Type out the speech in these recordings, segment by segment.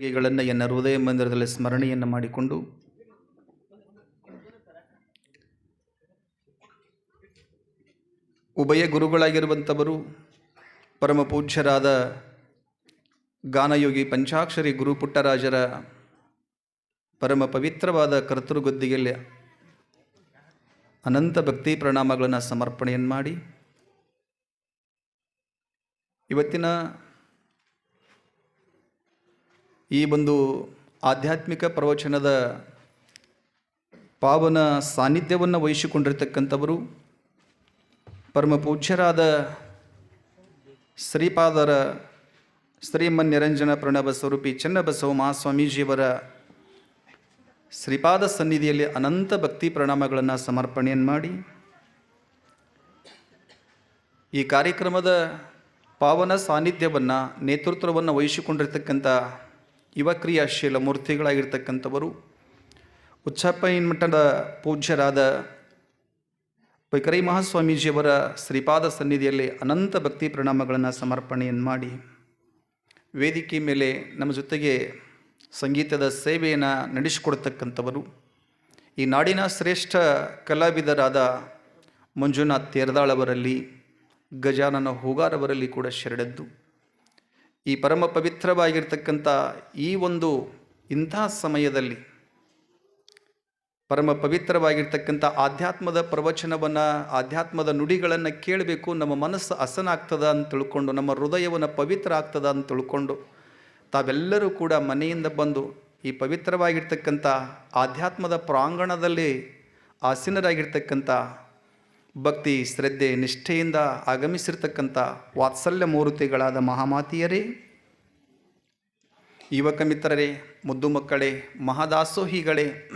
ಗಳನ್ನು ಎನ್ನ ಹೃದಯ ಮಂದಿರದಲ್ಲಿ ಸ್ಮರಣೆಯನ್ನು ಮಾಡಿಕೊಂಡು ಉಭಯ ಗುರುಗಳಾಗಿರುವಂಥವರು ಪರಮ ಪೂಜ್ಯರಾದ ಗಾನಯೋಗಿ ಪಂಚಾಕ್ಷರಿ ಗುರು ಪುಟ್ಟರಾಜರ ಪರಮ ಪವಿತ್ರವಾದ ಕರ್ತೃಗುದ್ದಿಗೆಯಲ್ಲಿ ಅನಂತ ಭಕ್ತಿ ಪ್ರಣಾಮಗಳನ್ನು ಸಮರ್ಪಣೆಯನ್ನು ಮಾಡಿ ಇವತ್ತಿನ ಈ ಒಂದು ಆಧ್ಯಾತ್ಮಿಕ ಪ್ರವಚನದ ಪಾವನ ಸಾನ್ನಿಧ್ಯವನ್ನು ವಹಿಸಿಕೊಂಡಿರ್ತಕ್ಕಂಥವರು ಪರಮ ಪೂಜ್ಯರಾದ ಶ್ರೀಪಾದರ ಶ್ರೀಮನ್ ನಿರಂಜನ ಪ್ರಣವ ಸ್ವರೂಪಿ ಚನ್ನಬಸವ ಮಹಾಸ್ವಾಮೀಜಿಯವರ ಶ್ರೀಪಾದ ಸನ್ನಿಧಿಯಲ್ಲಿ ಅನಂತ ಭಕ್ತಿ ಪ್ರಣಾಮಗಳನ್ನು ಸಮರ್ಪಣೆಯನ್ನು ಮಾಡಿ ಈ ಕಾರ್ಯಕ್ರಮದ ಪಾವನ ಸಾನ್ನಿಧ್ಯವನ್ನು ನೇತೃತ್ವವನ್ನು ವಹಿಸಿಕೊಂಡಿರ್ತಕ್ಕಂಥ ಯುವ ಕ್ರಿಯಾಶೀಲ ಮೂರ್ತಿಗಳಾಗಿರ್ತಕ್ಕಂಥವರು. ಉಚ್ಚಪ್ಪಯ್ಯನ ಮಠದ ಪೂಜ್ಯರಾದ ಪೈಕರಿ ಮಹಾಸ್ವಾಮೀಜಿಯವರ ಶ್ರೀಪಾದ ಸನ್ನಿಧಿಯಲ್ಲಿ ಅನಂತ ಭಕ್ತಿ ಪ್ರಣಾಮಗಳನ್ನು ಸಮರ್ಪಣೆಯನ್ನು ಮಾಡಿ, ವೇದಿಕೆ ಮೇಲೆ ನಮ್ಮ ಜೊತೆಗೆ ಸಂಗೀತದ ಸೇವೆಯನ್ನು ನಡೆಸಿಕೊಡ್ತಕ್ಕಂಥವರು. ಈ ನಾಡಿನ ಶ್ರೇಷ್ಠ ಕಲಾವಿದರಾದ ಮಂಜುನಾಥ್ ತೇರ್ದಾಳವರಲ್ಲಿ ಗಜಾನನ ಹೂಗಾರವರಲ್ಲಿ ಕೂಡ ಶರಣದ್ದು. ಈ ಪರಮ ಪವಿತ್ರವಾಗಿರ್ತಕ್ಕಂಥ ಈ ಒಂದು ಇಂಥ ಸಮಯದಲ್ಲಿ ಪರಮ ಪವಿತ್ರವಾಗಿರ್ತಕ್ಕಂಥ ಆಧ್ಯಾತ್ಮದ ಪ್ರವಚನವನ್ನು, ಆಧ್ಯಾತ್ಮದ ನುಡಿಗಳನ್ನು ಕೇಳಬೇಕು, ನಮ್ಮ ಮನಸ್ಸು ಹಸನಾಗ್ತದ ಅಂತ ತಿಳ್ಕೊಂಡು, ನಮ್ಮ ಹೃದಯವನ್ನು ಪವಿತ್ರ ಆಗ್ತದ ಅಂತ ತಿಳ್ಕೊಂಡು, ತಾವೆಲ್ಲರೂ ಕೂಡ ಮನೆಯಿಂದ ಬಂದು ಈ ಪವಿತ್ರವಾಗಿರ್ತಕ್ಕಂಥ ಆಧ್ಯಾತ್ಮದ ಪ್ರಾಂಗಣದಲ್ಲಿ ಆಸೀನರಾಗಿರ್ತಕ್ಕಂಥ ಭಕ್ತಿ, ಶ್ರದ್ಧೆ, ನಿಷ್ಠೆಯಿಂದ ಆಗಮಿಸಿರ್ತಕ್ಕಂಥ ವಾತ್ಸಲ್ಯ ಮೂರ್ತಿಗಳಾದ ಮಹಾಮಾತಿಯರೇ, ಯುವಕ ಮಿತ್ರರೇ, ಮುದ್ದು ಮಕ್ಕಳೇ, ಮಹಾದಾಸೋಹಿಗಳೇ,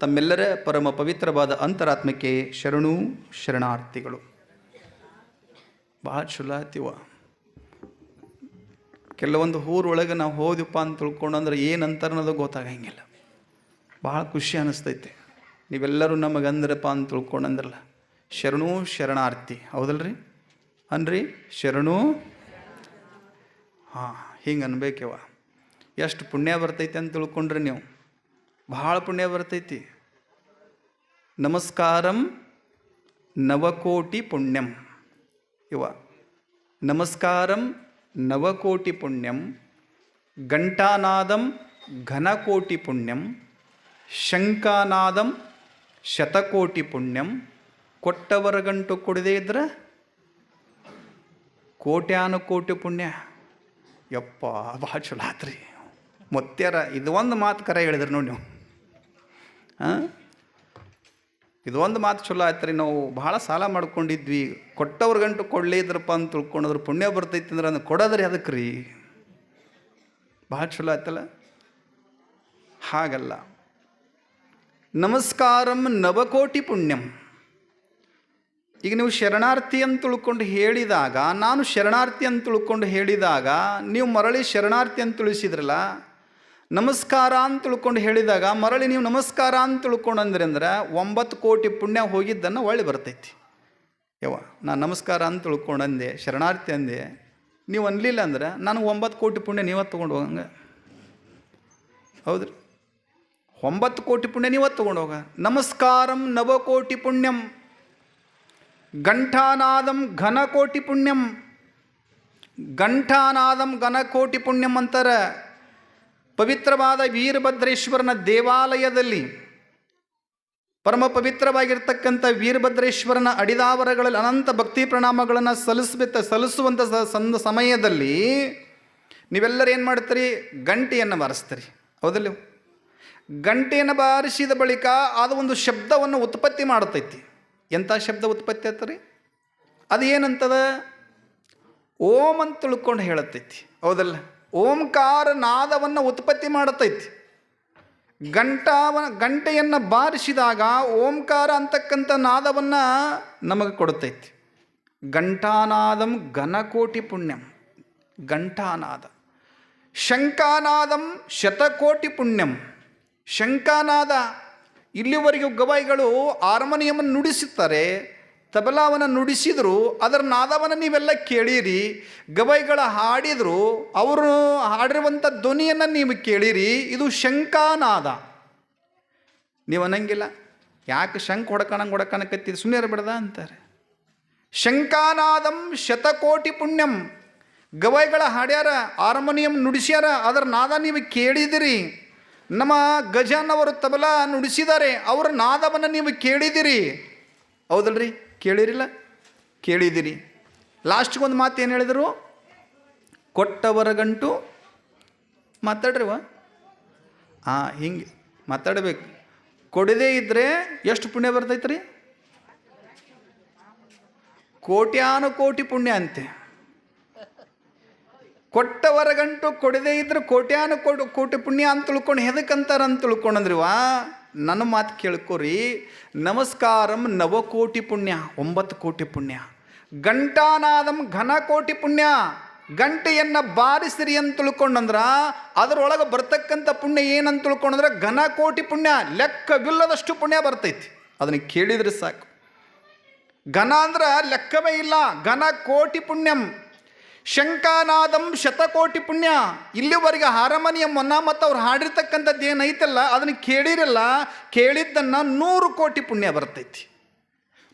ತಮ್ಮೆಲ್ಲರ ಪರಮ ಪವಿತ್ರವಾದ ಅಂತರಾತ್ಮಕ್ಕೆ ಶರಣು ಶರಣಾರ್ಥಿಗಳು. ಭಾಳ ಚಲೋ ಕೆಲವೊಂದು ಊರೊಳಗೆ ನಾವು ಹೋದ್ಯಪ್ಪ ಅಂತ ತಿಳ್ಕೊಂಡು ಅಂದ್ರೆ ಏನು ಅಂತಾರೆ ಅನ್ನೋದು ಗೊತ್ತಾಗಂಗಿಲ್ಲ. ಭಾಳ ಖುಷಿ ಅನ್ನಿಸ್ತೈತೆ ನೀವೆಲ್ಲರೂ ನಮಗೆ ಅಂದ್ರಪ್ಪ ಅಂತ ತಿಳ್ಕೊಂಡಂದ್ರಲ್ಲ. ಶರಣು ಶರಣಾರ್ಥಿ. ಹೌದಲ್ರಿ? ಅನ್ರಿ? ಶರಣು? ಹಾಂ, ಹಿಂಗೆ ಅನ್ಬೇಕವ. ಎಷ್ಟು ಪುಣ್ಯ ಬರ್ತೈತಿ ಅಂತ ತಿಳ್ಕೊಂಡ್ರಿ ನೀವು. ಭಾಳ ಪುಣ್ಯ ಬರ್ತೈತಿ. ನಮಸ್ಕಾರಂ ನವಕೋಟಿ ಪುಣ್ಯಂ. ಇವ, ನಮಸ್ಕಾರಂ ನವಕೋಟಿ ಪುಣ್ಯಂ ಗಂಟಾನಾದಂ ಘನಕೋಟಿ ಪುಣ್ಯಂ ಶಂಕಾನಾದಂ ಶತಕೋಟಿ ಪುಣ್ಯಂ ಕೊಟ್ಟವರ ಗಂಟು ಕೊಡದೇ ಇದ್ರೆ ಕೋಟ್ಯಾನು ಕೋಟಿ ಪುಣ್ಯ. ಯಪ್ಪ ಭಾಳ ಚಲೋ ಆತ್ರಿ. ಮೊತ್ತ್ಯಾರ, ಇದು ಒಂದು ಮಾತು ಕರೆ ಹೇಳಿದ್ರಿ ನೋಡಿ ನೀವು. ಹಾಂ? ಒಂದು ಮಾತು ಚಲೋ ಆಯ್ತು ನಾವು ಭಾಳ ಸಾಲ ಮಾಡ್ಕೊಂಡಿದ್ವಿ. ಕೊಟ್ಟವ್ರ ಗಂಟು ಕೊಡಲೇ ಇದ್ರಪ್ಪ ಅಂತ ತಿಳ್ಕೊಂಡ್ರೆ ಪುಣ್ಯ ಬರ್ತೈತಿ ಅಂದ್ರೆ ಅದನ್ನು ಕೊಡೋದ್ರಿ ಅದಕ್ಕೆ ರೀ ಭಾಳ ಚಲೋ ಆಯ್ತಲ್ಲ ಹಾಗಲ್ಲ. ನಮಸ್ಕಾರಂ ನವಕೋಟಿ ಪುಣ್ಯಂ. ಈಗ ನೀವು ಶರಣಾರ್ಥಿ ಅಂತ ತಿಳ್ಕೊಂಡು ಹೇಳಿದಾಗ, ನಾನು ಶರಣಾರ್ಥಿ ಅಂತ ತಿಳ್ಕೊಂಡು ಹೇಳಿದಾಗ, ನೀವು ಮರಳಿ ಶರಣಾರ್ಥಿ ಅಂತ ತಿಳಿಸಿದ್ರಲ್ಲ, ನಮಸ್ಕಾರ ಅಂತ ತಿಳ್ಕೊಂಡು ಹೇಳಿದಾಗ, ಮರಳಿ ನೀವು ನಮಸ್ಕಾರ ಅಂತ ತಿಳ್ಕೊಂಡು ಅಂದ್ರೆ ಅಂದ್ರೆ ಒಂಬತ್ತು ಕೋಟಿ ಪುಣ್ಯ ಹೋಗಿದ್ದನ್ನು ಒಳ್ಳೆ ಬರ್ತೈತಿ. ಯವ್ವ, ನಾನು ನಮಸ್ಕಾರ ಅಂತ ತಿಳ್ಕೊಂಡು ಅಂದೆ ಶರಣಾರ್ಥಿ ಅಂದೆ, ನೀವು ಅನ್ಲಿಲ್ಲ ಅಂದ್ರೆ ನನಗೆ ಒಂಬತ್ತು ಕೋಟಿ ಪುಣ್ಯ ನೀವೇ ತೊಗೊಂಡು ಹೋಗಂಗೆ. ಹೌದ್ರಿ? ಒಂಬತ್ತು ಕೋಟಿ ಪುಣ್ಯ ನೀವೇ ತೊಗೊಂಡು ಹೋಗ. ನಮಸ್ಕಾರಂ ನವಕೋಟಿ ಪುಣ್ಯಂ. ಘಂಟಾನಾದಂ ಘನಕೋಟಿ ಪುಣ್ಯಂ. ಘಂಟಾನಾದಂ ಘನಕೋಟಿ ಪುಣ್ಯಂ ಅಂತಾರೆ. ಪವಿತ್ರವಾದ ವೀರಭದ್ರೇಶ್ವರನ ದೇವಾಲಯದಲ್ಲಿ. ಪರಮ ಪವಿತ್ರವಾಗಿರ್ತಕ್ಕಂಥ ವೀರಭದ್ರೇಶ್ವರನ ಅಡಿದಾವರಗಳಲ್ಲಿ ಅನಂತ ಭಕ್ತಿ ಪ್ರಣಾಮಗಳನ್ನು ಸಲ್ಲಿಸಬೇಕ ಸಲ್ಲಿಸುವಂಥ ಸಂದ ಸಮಯದಲ್ಲಿ ನೀವೆಲ್ಲರೂ ಏನು ಮಾಡ್ತೀರಿ? ಗಂಟೆಯನ್ನು ಬಾರಿಸ್ತೀರಿ. ಹೌದಲ್ಲ ಗಂಟೆಯನ್ನು ಬಾರಿಸಿದ ಬಳಿಕ ಅದು ಒಂದು ಶಬ್ದವನ್ನು ಉತ್ಪತ್ತಿ ಮಾಡ್ತೈತಿ. ಎಂಥ ಶಬ್ದ ಉತ್ಪತ್ತಿ ಆಯ್ತರಿ ಅದು ಏನಂತದ? ಓಂ ಅಂತ ತಿಳ್ಕೊಂಡು ಹೇಳತೈತಿ ಹೌದಲ್ಲ? ಓಂಕಾರ ನಾದವನ್ನು ಉತ್ಪತ್ತಿ ಮಾಡತೈತಿ ಗಂಟಾವ ಗಂಟೆಯನ್ನು ಬಾರಿಸಿದಾಗ ಓಂಕಾರ ಅಂತಕ್ಕಂಥ ನಾದವನ್ನು ನಮಗೆ ಕೊಡುತ್ತೈತಿ. ಘಂಟಾನಾದಂ ಘನಕೋಟಿ ಪುಣ್ಯಂ. ಘಂಟಾನಾದ. ಶಂಕಾನಾದಂ ಶತಕೋಟಿ ಪುಣ್ಯಂ. ಶಂಕಾನಾದ ಇಲ್ಲಿವರೆಗೂ ಗವಾಯಿಗಳು ಹಾರ್ಮೋನಿಯಮನ್ನು ನುಡಿಸುತ್ತಾರೆ ತಬಲಾವನ್ನು ನುಡಿಸಿದ್ರು, ಅದರ ನಾದವನ್ನು ನೀವೆಲ್ಲ ಕೇಳಿರಿ, ಗವಾಯಿಗಳ ಹಾಡಿದರು, ಅವರು ಹಾಡಿರುವಂಥ ಧ್ವನಿಯನ್ನು ನೀವು ಕೇಳಿರಿ, ಇದು ಶಂಕಾನಾದ ನೀವು ಅನ್ನಂಗಿಲ್ಲ, ಯಾಕೆ ಶಂಕ ಹೊಡ್ಕಣಂಗೆ ಹೊಡ್ಕಣಕತ್ತಿದ್ದು ಸುಮ್ಮನೆ ಇರಬೇಡ್ದ ಅಂತಾರೆ. ಶಂಕಾನಾದಂ ಶತಕೋಟಿ ಪುಣ್ಯಂ. ಗವಾಯಿಗಳ ಹಾಡ್ಯಾರ ಹಾರ್ಮೋನಿಯಂ ನುಡಿಸ್ಯಾರ, ಅದರ ನಾದ ನೀವು ಕೇಳಿದಿರಿ. ನಮ್ಮ ಗಜಾನ್ ಅವರು ತಬಲಾ ನುಡಿಸಿದ್ದಾರೆ. ಅವರ ನಾದವನ್ನು ನೀವು ಕೇಳಿದಿರಿ ಹೌದಲ್ರಿ? ಕೇಳಿರಿಲ್ಲ? ಕೇಳಿದಿರಿ ಲಾಸ್ಟ್ಗೆ ಒಂದು ಮಾತು ಏನು ಹೇಳಿದರು? ಕೊಟ್ಟವರ ಗಂಟು ಮಾತಾಡ್ರಿವ? ಹಾಂ ಹಿಂಗೆ ಮಾತಾಡಬೇಕು. ಕೊಡದೇ ಇದ್ದರೆ ಎಷ್ಟು ಪುಣ್ಯ ಬರ್ತೈತೆ ಕೋಟ್ಯಾನು ಕೋಟಿ ಪುಣ್ಯ ಅಂತೆ. ಕೊಟ್ಟವರ ಗಂಟು ಕೊಡದೇ ಇದ್ರೆ ಕೋಟ್ಯಾನು ಕೊಡು, ಕೋಟಿ ಪುಣ್ಯ ಅಂತ ತಿಳ್ಕೊಂಡು ಹೆದಕ್ಕಂತಾರ ಅಂತ ತಿಳ್ಕೊಂಡ್ರಿವಾ ನನ್ನ ಮಾತು ಕೇಳ್ಕೊರಿ. ನಮಸ್ಕಾರಂ ನವಕೋಟಿ ಪುಣ್ಯ, ಒಂಬತ್ತು ಕೋಟಿ ಪುಣ್ಯ. ಗಂಟಾನಾದಂ ಘನ ಕೋಟಿ ಪುಣ್ಯ. ಗಂಟೆಯನ್ನು ಬಾರಿಸಿರಿ ಅಂತ ತಿಳ್ಕೊಂಡಂದ್ರ ಅದರೊಳಗೆ ಬರ್ತಕ್ಕಂಥ ಪುಣ್ಯ ಏನಂತ ತಿಳ್ಕೊಂಡಂದ್ರೆ ಘನ ಕೋಟಿ ಪುಣ್ಯ, ಲೆಕ್ಕವಿಲ್ಲದಷ್ಟು ಪುಣ್ಯ ಬರ್ತೈತಿ. ಅದನ್ನು ಕೇಳಿದರೆ ಸಾಕು. ಘನ ಅಂದ್ರೆ ಲೆಕ್ಕವೇ ಇಲ್ಲ, ಘನ ಕೋಟಿ ಪುಣ್ಯಂ. ಶಂಕಾನಾದಂ ಶತಕೋಟಿ ಪುಣ್ಯ. ಇಲ್ಲಿವರೆಗೆ ಹಾರಮನಿಯಮ್ಮನ್ನ ಮತ್ತು ಅವ್ರು ಹಾಡಿರ್ತಕ್ಕಂಥದ್ದು ಏನೈತಲ್ಲ, ಅದನ್ನು ಕೇಳಿರಲ್ಲ, ಕೇಳಿದ್ದನ್ನು ನೂರು ಕೋಟಿ ಪುಣ್ಯ ಬರ್ತೈತಿ.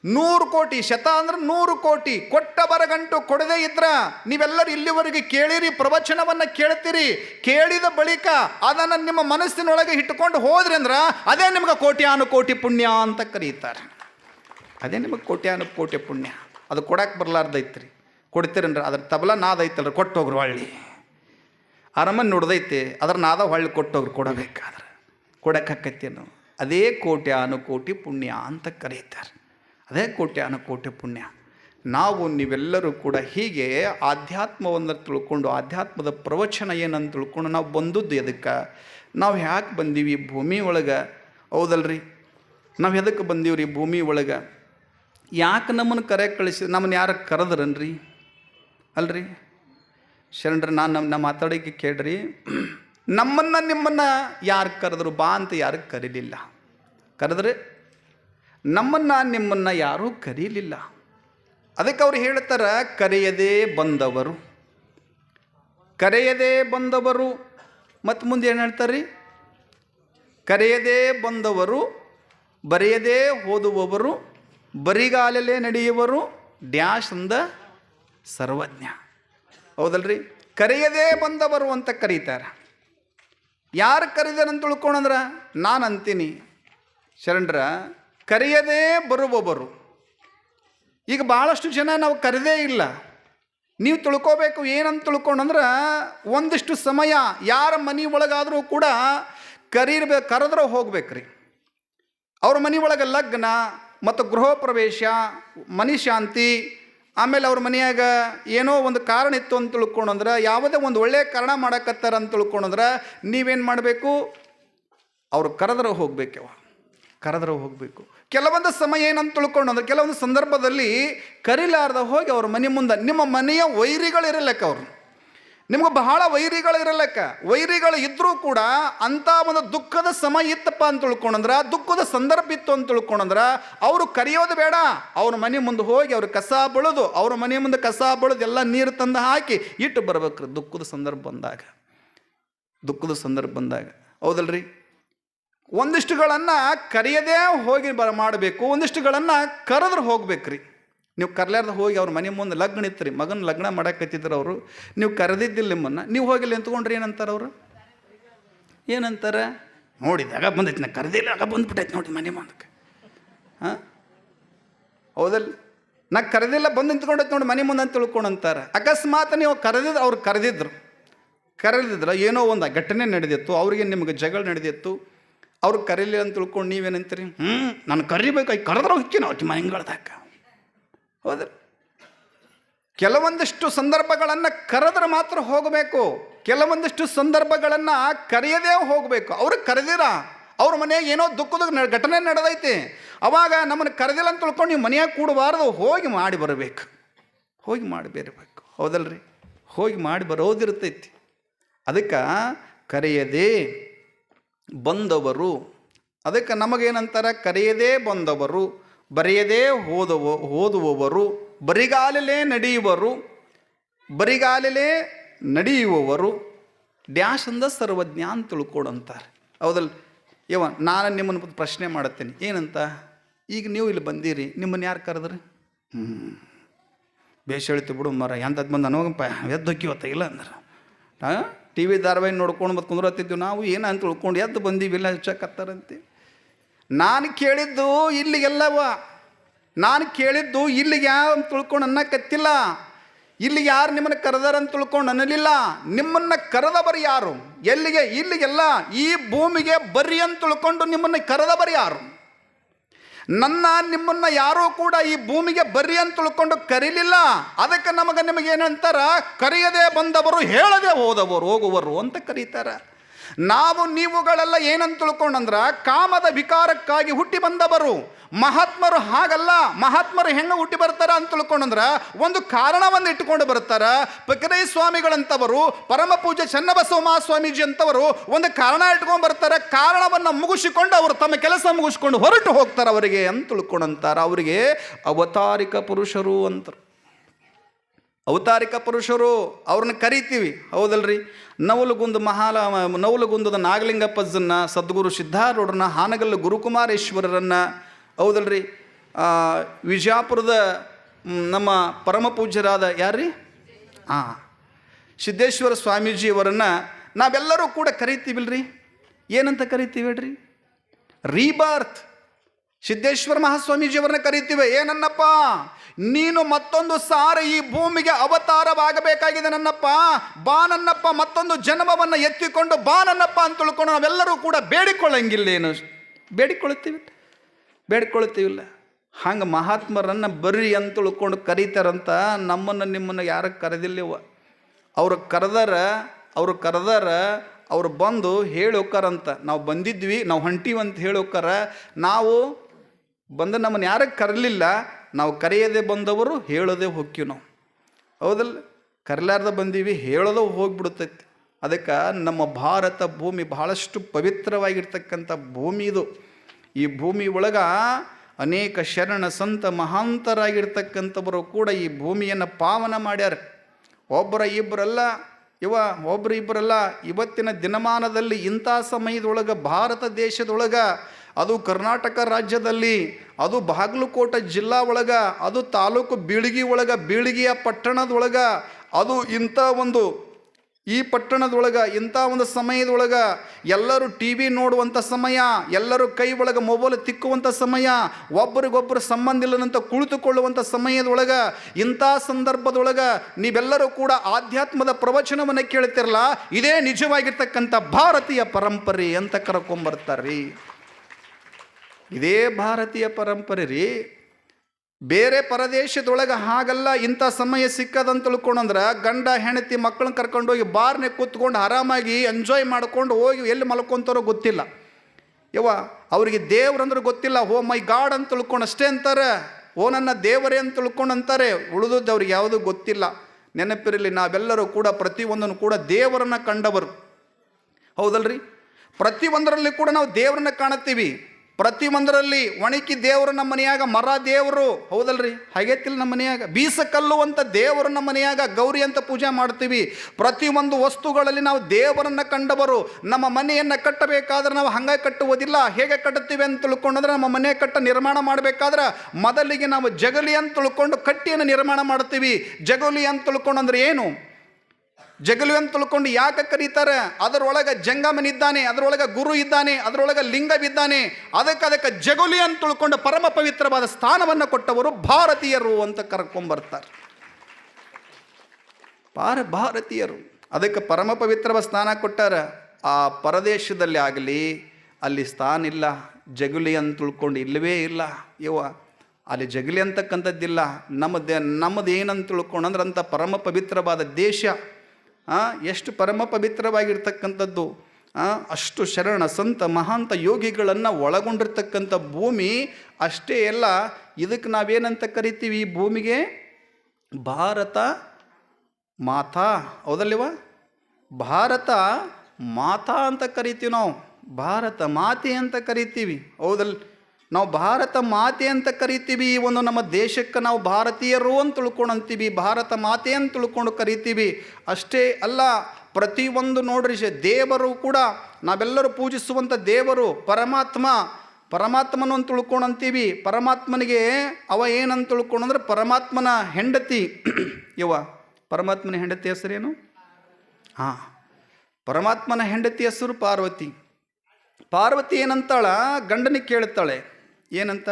ನೂರು ಕೋಟಿ, ಶತ ಅಂದ್ರೆ ನೂರು ಕೋಟಿ, ಕೊಟ್ಟ ಬರಗಂಟು ಕೊಡದೇ ಇದ್ರ ನೀವೆಲ್ಲರೂ ಇಲ್ಲಿವರೆಗೆ ಕೇಳಿರಿ, ಪ್ರವಚನವನ್ನು ಕೇಳ್ತೀರಿ, ಕೇಳಿದ ಬಳಿಕ ಅದನ್ನು ನಿಮ್ಮ ಮನಸ್ಸಿನೊಳಗೆ ಇಟ್ಟುಕೊಂಡು ಹೋದ್ರಿ ಅಂದ್ರೆ ಅದೇ ನಿಮ್ಗೆ ಕೋಟ್ಯಾನು ಕೋಟಿ ಪುಣ್ಯ ಅಂತ ಕರೀತಾರೆ. ಅದೇ ನಿಮಗೆ ಕೋಟ್ಯಾನು ಕೋಟಿ ಪುಣ್ಯ. ಅದು ಕೊಡಕ್ಕೆ ಬರಲಾರ್ದೈತ್ರಿ. ಕೊಡ್ತೀರನ್ರಿ? ಅದ್ರ ತಬಲ ನಾದ ಐತಲ್ರಿ ಕೊಟ್ಟೋಗ್ರಿ ಹೊಳ್ಳಿ. ಅರಮನೆ ನೋಡ್ದೈತಿ, ಅದ್ರ ನಾದ ಹೊಳ್ಳಿ ಕೊಟ್ಟೋಗ್ರಿ ಕೊಡಬೇಕಾದ್ರೆ. ಕೊಡಕ್ಕಾಕೈತಿ ನಾವು ಅದೇ ಕೋಟಿ ಅನುಕೋಟಿ ಪುಣ್ಯ ಅಂತ ಕರೀತಾರೆ. ಅದೇ ಕೋಟಿ ಅನುಕೋಟಿ ಪುಣ್ಯ. ನಾವು ನೀವೆಲ್ಲರೂ ಕೂಡ ಹೀಗೆ ಆಧ್ಯಾತ್ಮವನ್ನು ತಿಳ್ಕೊಂಡು, ಆಧ್ಯಾತ್ಮದ ಪ್ರವಚನ ಏನಂತ ತಿಳ್ಕೊಂಡು ನಾವು ಬಂದದ್ದು ಎದಕ್ಕೆ? ನಾವು ಯಾಕೆ ಬಂದೀವಿ ಭೂಮಿ ಒಳಗೆ. ಹೌದಲ್ರಿ? ನಾವು ಎದಕ್ಕೆ ಬಂದೀವ್ರಿ ಭೂಮಿ ಒಳಗೆ? ಯಾಕೆ ನಮ್ಮನ್ನು ಕರೆ ಕಳಿಸಿ, ನಮ್ಮನ್ನು ಯಾರು ಕರೆದ್ರನ್ರಿ? ಅಲ್ರಿ? ಶರಣ್ರಿ, ನಾನು ನಮ್ಮ ನಮ್ಮ ಕೇಳ್ರಿ. ನಮ್ಮನ್ನು ನಿಮ್ಮನ್ನು ಯಾರು ಕರೆದ್ರು ಬಾ ಅಂತ ಯಾರು ಕರೀಲಿಲ್ಲ. ಕರೆದ್ರೆ, ನಮ್ಮನ್ನು ನಿಮ್ಮನ್ನು ಯಾರೂ ಕರೀಲಿಲ್ಲ. ಅದಕ್ಕೆ ಅವ್ರು ಹೇಳ್ತಾರೆ, ಕರೆಯದೇ ಬಂದವರು. ಕರೆಯದೇ ಬಂದವರು. ಮತ್ತು ಮುಂದೆ ಏನು ಹೇಳ್ತಾರೆ ಕರೆಯದೇ ಬಂದವರು, ಬರೆಯದೇ ಓದುವವರು ಬರಿಗಾಲಲೇ ನಡೆಯುವರು ಡ್ಯಾಶ್ ಅಂದ ಸರ್ವಜ್ಞ. ಹೌದಲ್ರಿ? ಕರೆಯದೇ ಬಂದವರು ಅಂತ ಕರೀತಾರೆ. ಯಾರು ಕರೆದರಂತ ತಿಳ್ಕೊಂಡ್ರ ನಾನು ಅಂತೀನಿ ಶರಣರ, ಕರೆಯದೇ ಬರುವವರು. ಈಗ ಭಾಳಷ್ಟು ಜನ ನಾವು ಕರೆದೇ ಇಲ್ಲ. ನೀವು ತಿಳ್ಕೋಬೇಕು ಏನಂತ ತಿಳ್ಕೊಂಡಂದ್ರೆ ಒಂದಿಷ್ಟು ಸಮಯ, ಯಾರ ಮನೆ ಒಳಗಾದರೂ ಕೂಡ ಕರೀರ್ಬೇಕು ಕರೆದ್ರೆ ಹೋಗ್ಬೇಕ್ರಿ. ಅವ್ರ ಮನೆ ಒಳಗೆ ಲಗ್ನ ಮತ್ತು ಗೃಹ ಪ್ರವೇಶ ಮನಿ ಶಾಂತಿ ಆಮೇಲೆ ಅವ್ರ ಮನೆಯಾಗ ಏನೋ ಒಂದು ಕಾರಣ ಇತ್ತು ಅಂತ ತಿಳ್ಕೊಂಡ್ರೆ ಯಾವುದೇ ಒಂದು ಒಳ್ಳೆಯ ಕಾರಣ ಮಾಡಕತ್ತಾರ ಅಂತ ತಿಳ್ಕೊಂಡ್ರೆ ನೀವೇನು ಮಾಡಬೇಕು? ಅವ್ರು ಕರೆದ್ರೆ ಹೋಗ್ಬೇಕವ ಕರೆದ್ರೆ ಹೋಗಬೇಕು. ಕೆಲವೊಂದು ಸಮಯ ಏನಂತ ತಿಳ್ಕೊಂಡ್ರೆ ಕೆಲವೊಂದು ಸಂದರ್ಭದಲ್ಲಿ ಕರಿಲಾರ್ದ ಹೋಗಿ ಅವ್ರ ಮನೆ ಮುಂದೆ, ನಿಮ್ಮ ಮನೆಯ ವೈರಿಗಳಿರಲಿಕ್ಕೆ ಅವರು. ನಿಮ್ಗೆ ಬಹಳ ವೈರಿಗಳು ಇರಲಕ್ಕ ವೈರಿಗಳು ಇದ್ದರೂ ಕೂಡ ಅಂಥ ಒಂದು ದುಃಖದ ಸಮಯ ಇತ್ತಪ್ಪ ಅಂತ ತಿಳ್ಕೊಂಡಂದ್ರೆ, ದುಃಖದ ಸಂದರ್ಭ ಇತ್ತು ಅಂತ ತಿಳ್ಕೊಂಡಂದ್ರೆ, ಅವರು ಕರೆಯೋದು ಬೇಡ. ಅವ್ರ ಮನೆ ಮುಂದೆ ಹೋಗಿ ಅವ್ರ ಕಸ ಬಳಿದು, ಅವ್ರ ಮನೆ ಮುಂದೆ ಕಸ ಬಳಿದು, ಎಲ್ಲ ನೀರು ತಂದು ಹಾಕಿ ಇಟ್ಟು ಬರ್ಬೇಕ್ರಿ. ದುಃಖದ ಸಂದರ್ಭ ಬಂದಾಗ. ದುಃಖದ ಸಂದರ್ಭ ಬಂದಾಗ. ಹೌದಲ್ರಿ? ಒಂದಿಷ್ಟುಗಳನ್ನು ಕರೆಯದೇ ಹೋಗಿ ಬರ ಮಾಡಬೇಕು, ಒಂದಿಷ್ಟುಗಳನ್ನು ಕರೆದ್ರೆ ಹೋಗ್ಬೇಕ್ರಿ. ನೀವು ಕರ್ಲಾರ್ದ ಹೋಗಿ ಅವ್ರ ಮನೆ ಮುಂದೆ ಲಗ್ನ ಇತ್ತು ರೀ, ಮಗನ ಲಗ್ನ ಮಾಡಕತ್ತಿದ್ರು ಅವರು. ನೀವು ಕರೆದಿದ್ದಿಲ್ಲ ನಿಮ್ಮನ್ನು, ನೀವು ಹೋಗಿ ನಿಂತ್ಕೊಂಡ್ರಿ ಏನಂತಾರೆ ಅವರು? ಏನಂತಾರೆ? ನೋಡಿದಾಗ ಬಂದೈತೆ, ನಾ ಕರೆದಿಲ್ಲ, ಆಗ ಬಂದ್ಬಿಟ್ಟೈತೆ ನೋಡಿ ಮನೆ ಮುಂದಕ್ಕೆ. ಹಾಂ? ಹೌದಲ್ಲ ನಾ ಕರೆದಿಲ್ಲ, ಬಂದು ನಿಂತ್ಕೊಂಡೈತೆ ನೋಡಿ ಮನೆ ಮುಂದೆ ಅಂತ ತಿಳ್ಕೊಂಡಂತಾರೆ. ಅಕಸ್ಮಾತ್ ನೀವು ಕರೆದಿದ್ದು ಅವ್ರು ಕರೆದಿದ್ರು. ಕರೆದಿದ್ರೆ, ಏನೋ ಒಂದು ಘಟನೆ ನಡೆದಿತ್ತು, ಅವ್ರಿಗೆ ನಿಮಗೆ ಜಗಳ ನಡೆದಿತ್ತು. ಅವ್ರು ಕರೀಲಿ ಅಂತ ತಿಳ್ಕೊಂಡು ನೀವೇನಂತೀರಿ? ಹ್ಞೂ ನಾನು ಕರಿಬೇಕು ಈಗ ಕರೆದ್ರೆ ಅವತ್ತು ಮನೆ ಮನೆಗಳ್ದಾಗ ಹೌದು. ಕೆಲವೊಂದಿಷ್ಟು ಸಂದರ್ಭಗಳನ್ನು ಕರೆದ್ರೆ ಮಾತ್ರ ಹೋಗಬೇಕು. ಕೆಲವೊಂದಿಷ್ಟು ಸಂದರ್ಭಗಳನ್ನು ಕರೆಯದೇ ಹೋಗಬೇಕು. ಅವ್ರಿಗೆ ಕರೆದಿರ. ಅವ್ರ ಮನೆಯಾಗ ಏನೋ ದುಃಖದ ಘಟನೆ ನಡೆದೈತಿ. ಅವಾಗ ನಮ್ಮನ್ನು ಕರೆದಿಲ್ಲ ಅಂತ ತಿಳ್ಕೊಂಡು ನೀವು ಮನೆಯಾಗ ಕೂಡಬಾರ್ದು. ಹೋಗಿ ಮಾಡಿ ಬರಬೇಕು. ಹೋಗಿ ಮಾಡಿ ಬರಬೇಕು. ಹೌದಲ್ರಿ? ಹೋಗಿ ಮಾಡಿ ಬರೋದಿರ್ತೈತಿ. ಅದಕ್ಕೆ ಕರೆಯದೇ ಬಂದವರು. ಅದಕ್ಕೆ ನಮಗೇನಂತಾರೆ? ಕರೆಯದೇ ಬಂದವರು. ಬರೆಯದೇ ಓದುವ ಓದುವವರು ಬರಿಗಾಲಲೇ ನಡೆಯುವರು, ಬರಿಗಾಲಲೇ ನಡೆಯುವವರು ಡ್ಯಾಶ್ ಅಂದ ಸರ್ವಜ್ಞ ಅಂತ ತಿಳ್ಕೊಡಂತಾರೆ ಹೌದಲ್ಲ ಯವ ನಾನು ನಿಮ್ಮನ್ನು ಪ್ರಶ್ನೆ ಮಾಡುತ್ತೇನೆ. ಏನಂತ? ಈಗ ನೀವು ಇಲ್ಲಿ ಬಂದೀರಿ, ನಿಮ್ಮನ್ನು ಯಾರು ಕರೆದ್ರಿ? ಹ್ಞೂ ಹೇಳ್ತಿ ಬಿಡು ಮರ ಎಂಥದ್ದು ಬಂದು ಅನೋಗಪ್ಪ ಎದ್ದೊಕ್ಕಿವತ್ತ ಇಲ್ಲ ಅಂದ್ರೆ. ಟಿ ವಿ ಧಾರಾವಾಹಿ ನೋಡ್ಕೊಂಡು ಮತ್ತೆ ಕುಂದ್ರತ್ತಿದ್ವಿ ನಾವು ಏನಂತ ತಿಳ್ಕೊಂಡು ಎದ್ದು ಬಂದೀವಿ, ಇಲ್ಲ ಹಚ್ಚಕತ್ತಾರಂತೆ ನಾನು ಕೇಳಿದ್ದು ಇಲ್ಲಿಗೆಲ್ಲವ. ನಾನು ಕೇಳಿದ್ದು ಇಲ್ಲಿಗೆ ಯಾವ ಅಂತ ತಿಳ್ಕೊಂಡು ಅನ್ನಕತ್ತಿಲ್ಲ. ಇಲ್ಲಿ ಯಾರು ನಿಮ್ಮನ್ನು ಕರೆದಾರಂತ ತಿಳ್ಕೊಂಡು ಅನ್ನಲಿಲ್ಲ. ನಿಮ್ಮನ್ನು ಕರೆದವರು ಯಾರು? ಎಲ್ಲಿಗೆ, ಇಲ್ಲಿಗೆಲ್ಲ ಈ ಭೂಮಿಗೆ ಬರ್ರಿ ಅಂತ ತಿಳ್ಕೊಂಡು ನಿಮ್ಮನ್ನು ಕರೆದವರು ಯಾರು? ನನ್ನ, ನಿಮ್ಮನ್ನು ಯಾರೂ ಕೂಡ ಈ ಭೂಮಿಗೆ ಬರ್ರಿ ಅಂತ ತಿಳ್ಕೊಂಡು ಕರೀಲಿಲ್ಲ. ಅದಕ್ಕೆ ನಮಗೆ ನಿಮಗೇನಂತಾರ? ಕರೆಯದೆ ಬಂದವರು, ಹೇಳದೆ ಹೋದವರು, ಹೋಗುವರು ಅಂತ ಕರೀತಾರ. ನಾವು ನೀವುಗಳೆಲ್ಲ ಏನಂತ ತಿಳ್ಕೊಂಡಂದ್ರೆ ಕಾಮದ ವಿಕಾರಕ್ಕಾಗಿ ಹುಟ್ಟಿ ಬಂದವರು. ಮಹಾತ್ಮರು ಹಾಗಲ್ಲ, ಮಹಾತ್ಮರು ಹೆಂಗೆ ಹುಟ್ಟಿ ಬರ್ತಾರ ಅಂತ ತಿಳ್ಕೊಂಡಂದ್ರೆ ಒಂದು ಕಾರಣವನ್ನು ಇಟ್ಟುಕೊಂಡು ಬರ್ತಾರ. ಪಕರೈ ಸ್ವಾಮಿಗಳಂಥವರು ಪರಮ ಪೂಜೆ ಚನ್ನಬಸವ ಮಹಾಸ್ವಾಮೀಜಿ ಅಂತವರು ಒಂದು ಕಾರಣ ಇಟ್ಕೊಂಡು ಬರ್ತಾರೆ. ಕಾರಣವನ್ನು ಮುಗಿಸಿಕೊಂಡು ಅವರು ತಮ್ಮ ಕೆಲಸ ಮುಗಿಸ್ಕೊಂಡು ಹೊರಟು ಹೋಗ್ತಾರೆ ಅವರಿಗೆ ಅಂತ ತಿಳ್ಕೊಂಡಂತಾರೆ. ಅವರಿಗೆ ಅವತಾರಿಕ ಪುರುಷರು ಅಂತಾರೆ. ಅವತಾರಿಕ ಪುರುಷರು ಅವ್ರನ್ನ ಕರಿತೀವಿ. ಹೌದಲ್ರಿ? ನವಲಗುಂದ ಮಹಾಲ, ನವಲಗುಂದದ ನಾಗಲಿಂಗಪ್ಪಜ್ಜನ್ನ, ಸದ್ಗುರು ಸಿದ್ಧಾರೂಢರನ್ನ, ಹಾನಗಲ್ಲು ಗುರುಕುಮಾರೇಶ್ವರರನ್ನ, ಹೌದಲ್ರಿ? ವಿಜಯಪುರದ ನಮ್ಮ ಪರಮ ಪೂಜ್ಯರಾದ ಯಾರ್ರಿ? ಹಾಂ ಸಿದ್ದೇಶ್ವರ ಸ್ವಾಮೀಜಿಯವರನ್ನು ನಾವೆಲ್ಲರೂ ಕೂಡ ಕರಿತೀವಿಲ್ರಿ? ಏನಂತ ಕರಿತೀವಿ ಹೇಳ್ರಿ? ರೀಬಾರ್ತ್. ಸಿದ್ದೇಶ್ವರ ಮಹಾಸ್ವಾಮೀಜಿಯವರನ್ನ ಕರಿತೀವಿ. ಏನನ್ನಪ್ಪ ನೀನು ಮತ್ತೊಂದು ಸಾರಿ ಈ ಭೂಮಿಗೆ ಅವತಾರವಾಗಬೇಕಾಗಿದೆ ನನ್ನಪ್ಪ. ಬಾ ನನ್ನಪ್ಪ, ಮತ್ತೊಂದು ಜನ್ಮವನ್ನು ಎತ್ತಿಕೊಂಡು ಬಾ ನನ್ನಪ್ಪ ಅಂತ ತಿಳ್ಕೊಂಡು ನಾವೆಲ್ಲರೂ ಕೂಡ ಬೇಡಿಕೊಳ್ಳಂಗಿಲ್ಲ ಏನು ಬೇಡಿಕೊಳ್ಳುತ್ತೀವಿ. ಬೇಡಿಕೊಳ್ಳುತ್ತೀವಿಲ್ಲ. ಹಂಗೆ ಮಹಾತ್ಮರನ್ನು ಬರ್ರಿ ಅಂತ ತಿಳ್ಕೊಂಡು ಕರೀತಾರಂತ ನಮ್ಮನ್ನು ನಿಮ್ಮನ್ನು ಯಾರು ಕರೆದಿಲ್ಲವ? ಅವ್ರು ಕರೆದಾರ, ಅವರು ಕರೆದಾರ, ಅವ್ರು ಬಂದು ಹೇಳಿ ನಾವು ಬಂದಿದ್ವಿ, ನಾವು ಹೊಂಟೀವಂತ ಹೇಳಿ ನಾವು ಬಂದು ನಮ್ಮನ್ನು ಯಾರು ಕರಲಿಲ್ಲ, ನಾವು ಕರೆಯದೆ ಬಂದವರು ಹೇಳೋದೇ ಹೋಗ್ತೀವಿ ನಾವು. ಹೌದಲ್ಲ? ಕರಲಾರ್ದ ಬಂದೀವಿ, ಹೇಳೋದು ಹೋಗ್ಬಿಡುತ್ತೈತಿ ಅದಕ್ಕೆ ನಮ್ಮ ಭಾರತ ಭೂಮಿ ಬಹಳಷ್ಟು ಪವಿತ್ರವಾಗಿರ್ತಕ್ಕಂಥ ಭೂಮಿ ಇದು. ಈ ಭೂಮಿ ಒಳಗ ಅನೇಕ ಶರಣ ಸಂತ ಮಹಾಂತರಾಗಿರ್ತಕ್ಕಂಥವರು ಕೂಡ ಈ ಭೂಮಿಯನ್ನು ಪಾವನ ಮಾಡ್ಯಾರ. ಒಬ್ಬರ ಇಬ್ಬರಲ್ಲ, ಇವ ಒಬ್ಬರು ಇಬ್ಬರಲ್ಲ, ಇವತ್ತಿನ ದಿನಮಾನದಲ್ಲಿ ಇಂಥ ಸಮಯದೊಳಗೆ, ಭಾರತ ದೇಶದೊಳಗೆ, ಅದು ಕರ್ನಾಟಕ ರಾಜ್ಯದಲ್ಲಿ ಅದು ಬಾಗಲಕೋಟೆ ಜಿಲ್ಲಾ ಒಳಗ, ಅದು ತಾಲೂಕು ಬೀಳಿಗಿ ಒಳಗ, ಬೀಳಗಿಯ ಪಟ್ಟಣದೊಳಗೆ, ಅದು ಇಂಥ ಒಂದು ಈ ಪಟ್ಟಣದೊಳಗೆ, ಇಂಥ ಒಂದು ಸಮಯದೊಳಗೆ ಎಲ್ಲರೂ ಟಿ ವಿ ನೋಡುವಂಥ ಸಮಯ, ಎಲ್ಲರೂ ಕೈ ಒಳಗೆ ಮೊಬೈಲ್ ತಿಕ್ಕುವಂಥ ಸಮಯ ಒಬ್ಬರಿಗೊಬ್ಬರು ಸಂಬಂಧ ಇಲ್ಲದಂತ ಕುಳಿತುಕೊಳ್ಳುವಂಥ ಸಮಯದೊಳಗೆ, ಇಂಥ ಸಂದರ್ಭದೊಳಗೆ ನೀವೆಲ್ಲರೂ ಕೂಡ ಆಧ್ಯಾತ್ಮದ ಪ್ರವಚನವನ್ನು ಕೇಳ್ತಿರಲ್ಲ ಇದೇ ನಿಜವಾಗಿರ್ತಕ್ಕಂಥ ಭಾರತೀಯ ಪರಂಪರೆ ಅಂತ ಕರ್ಕೊಂಬರ್ತಾರ್ರಿ ಇದೇ ಭಾರತೀಯ ಪರಂಪರೆ ರೀ. ಬೇರೆ ಪರದೇಶದೊಳಗೆ ಹಾಗಲ್ಲ, ಇಂಥ ಸಮಯ ಸಿಕ್ಕದಂತ ತಿಳ್ಕೊಂಡಂದ್ರೆ ಗಂಡ, ಹೆಂಡತಿ, ಮಕ್ಕಳನ್ನ ಕರ್ಕೊಂಡು ಹೋಗಿ ಬಾರ್ನೆ ಕೂತ್ಕೊಂಡು ಆರಾಮಾಗಿ ಎಂಜಾಯ್ ಮಾಡ್ಕೊಂಡು ಹೋಗಿ ಎಲ್ಲಿ ಮಲ್ಕೊಂತಾರೋ ಗೊತ್ತಿಲ್ಲ. ಯವ್ವ, ಅವರಿಗೆ ದೇವ್ರಂದ್ರೆ ಗೊತ್ತಿಲ್ಲ, ಓ ಮೈ ಗಾಡ್ ಅಂತ ತಿಳ್ಕೊಂಡು ಅಷ್ಟೇ ಅಂತಾರೆ. ಓ ನನ್ನ ದೇವರೇ ಅಂತ ತಿಳ್ಕೊಂಡು ಅಂತಾರೆ. ಉಳಿದದ್ದು ಅವ್ರಿಗೆ ಯಾವುದೂ ಗೊತ್ತಿಲ್ಲ. ನೆನಪಿರಲಿ, ನಾವೆಲ್ಲರೂ ಕೂಡ ಪ್ರತಿಯೊಂದನ್ನು ಕೂಡ ದೇವರನ್ನು ಕಂಡವರು. ಹೌದಲ್ರಿ? ಪ್ರತಿಯೊಂದರಲ್ಲಿ ಕೂಡ ನಾವು ದೇವರನ್ನ ಕಾಣುತ್ತೀವಿ. ಪ್ರತಿಯೊಂದರಲ್ಲಿ ಒಣಕಿ ದೇವರು ನಮ್ಮ ಮನೆಯಾಗ, ಮರ ದೇವರು, ಹೌದಲ್ರಿ? ಹಾಗೈತಿಲ್ಲ ನಮ್ಮ ಮನೆಯಾಗ. ಬೀಸಕಲ್ಲು ಅಂತ ದೇವರು ನಮ್ಮ ಮನೆಯಾಗ, ಗೌರಿ ಅಂತ ಪೂಜೆ ಮಾಡ್ತೀವಿ. ಪ್ರತಿಯೊಂದು ವಸ್ತುಗಳಲ್ಲಿ ನಾವು ದೇವರನ್ನು ಕಂಡವರು, ನಮ್ಮ ಮನೆಯನ್ನು ಕಟ್ಟಬೇಕಾದ್ರೆ ನಾವು ಹಂಗೆ ಕಟ್ಟುವುದಿಲ್ಲ, ಹೇಗೆ ಕಟ್ಟುತ್ತೀವಿ ಅಂತ ತಿಳ್ಕೊಂಡ್ರೆ ನಮ್ಮ ಮನೆ ಕಟ್ಟ ನಿರ್ಮಾಣ ಮಾಡಬೇಕಾದ್ರೆ ಮೊದಲಿಗೆ ನಾವು ಜಗಲಿ ಅಂತ ತಿಳ್ಕೊಂಡು ಕಟ್ಟಿಯನ್ನು ನಿರ್ಮಾಣ ಮಾಡ್ತೀವಿ. ಜಗಲಿ ಅಂತ ತಿಳ್ಕೊಂಡಂದ್ರೆ ಏನು? ಜಗಲು ಅಂತ ತಿಳ್ಕೊಂಡು ಯಾಕೆ ಕರೀತಾರೆ? ಅದರೊಳಗೆ ಜಂಗಮನಿದ್ದಾನೆ ಅದರೊಳಗೆ ಗುರು ಇದ್ದಾನೆ, ಅದರೊಳಗೆ ಲಿಂಗವಿದ್ದಾನೆ ಅದಕ್ಕೆ ಅದಕ್ಕೆ ಜಗುಲಿ ಅಂತ ತಿಳ್ಕೊಂಡು ಪರಮ ಪವಿತ್ರವಾದ ಸ್ಥಾನವನ್ನು ಕೊಟ್ಟವರು ಭಾರತೀಯರು ಅಂತ ಕರ್ಕೊಂಬರ್ತಾರೆ ಪಾರ ಭಾರತೀಯರು. ಅದಕ್ಕೆ ಪರಮ ಪವಿತ್ರವ ಸ್ಥಾನ ಕೊಟ್ಟಾರ. ಆ ಪರದೇಶದಲ್ಲಿ ಆಗಲಿ, ಅಲ್ಲಿ ಸ್ಥಾನ ಇಲ್ಲ, ಜಗುಲಿ ಅಂತ ತಿಳ್ಕೊಂಡು ಇಲ್ಲವೇ ಇಲ್ಲ. ಯುವ ಅಲ್ಲಿ ಜಗಲಿ ಅಂತಕ್ಕಂಥದ್ದಿಲ್ಲ. ನಮ್ಮದೇ, ನಮ್ಮದೇನಂತ ತಿಳ್ಕೊಂಡಂದ್ರೆ ಅಂಥ ಪರಮ ಪವಿತ್ರವಾದ ದೇಶ. ಎಷ್ಟು ಪರಮ ಪವಿತ್ರವಾಗಿರ್ತಕ್ಕಂಥದ್ದು. ಅಷ್ಟು ಶರಣ ಸಂತ ಮಹಾಂತ ಯೋಗಿಗಳನ್ನು ಒಳಗೊಂಡಿರ್ತಕ್ಕಂಥ ಭೂಮಿ ಅಷ್ಟೇ ಅಲ್ಲ, ಇದಕ್ಕೆ ನಾವೇನಂತ ಕರಿತೀವಿ ಈ ಭೂಮಿಗೆ? ಭಾರತ ಮಾತಾ. ಹೌದಲ್ಲಿವ? ಭಾರತ ಮಾತಾ ಅಂತ ಕರಿತೀವಿ ನಾವು. ಭಾರತ ಮಾತೆ ಅಂತ ಕರಿತೀವಿ. ಹೌದಲ್ ನಾವು ಭಾರತ ಮಾತೆ ಅಂತ ಕರಿತೀವಿ, ಈ ಒಂದು ನಮ್ಮ ದೇಶಕ್ಕೆ ನಾವು ಭಾರತೀಯರು ಅಂತ ತಿಳ್ಕೊಂಡು ಅಂತೀವಿ, ಭಾರತ ಮಾತೆ ಅಂತ ತಿಳ್ಕೊಂಡು ಕರಿತೀವಿ. ಅಷ್ಟೇ ಅಲ್ಲ, ಪ್ರತಿಯೊಂದು ನೋಡ್ರಿ ದೇವರು ಕೂಡ ನಾವೆಲ್ಲರೂ ಪೂಜಿಸುವಂಥ ದೇವರು ಪರಮಾತ್ಮ. ಪರಮಾತ್ಮನು ಅಂತ ತಿಳ್ಕೊಂಡು ಅಂತೀವಿ. ಪರಮಾತ್ಮನಿಗೆ ಅವ ಏನಂತ ತಿಳ್ಕೊಂಡು ಅಂದರೆ ಪರಮಾತ್ಮನ ಹೆಂಡತಿ. ಇವ ಪರಮಾತ್ಮನ ಹೆಂಡತಿ ಹೆಸರೇನು? ಹಾಂ, ಪರಮಾತ್ಮನ ಹೆಂಡತಿ ಹೆಸರು ಪಾರ್ವತಿ. ಪಾರ್ವತಿ ಏನಂತಾಳ? ಗಂಡನಿಗೆ ಕೇಳ್ತಾಳೆ. ಏನಂತ?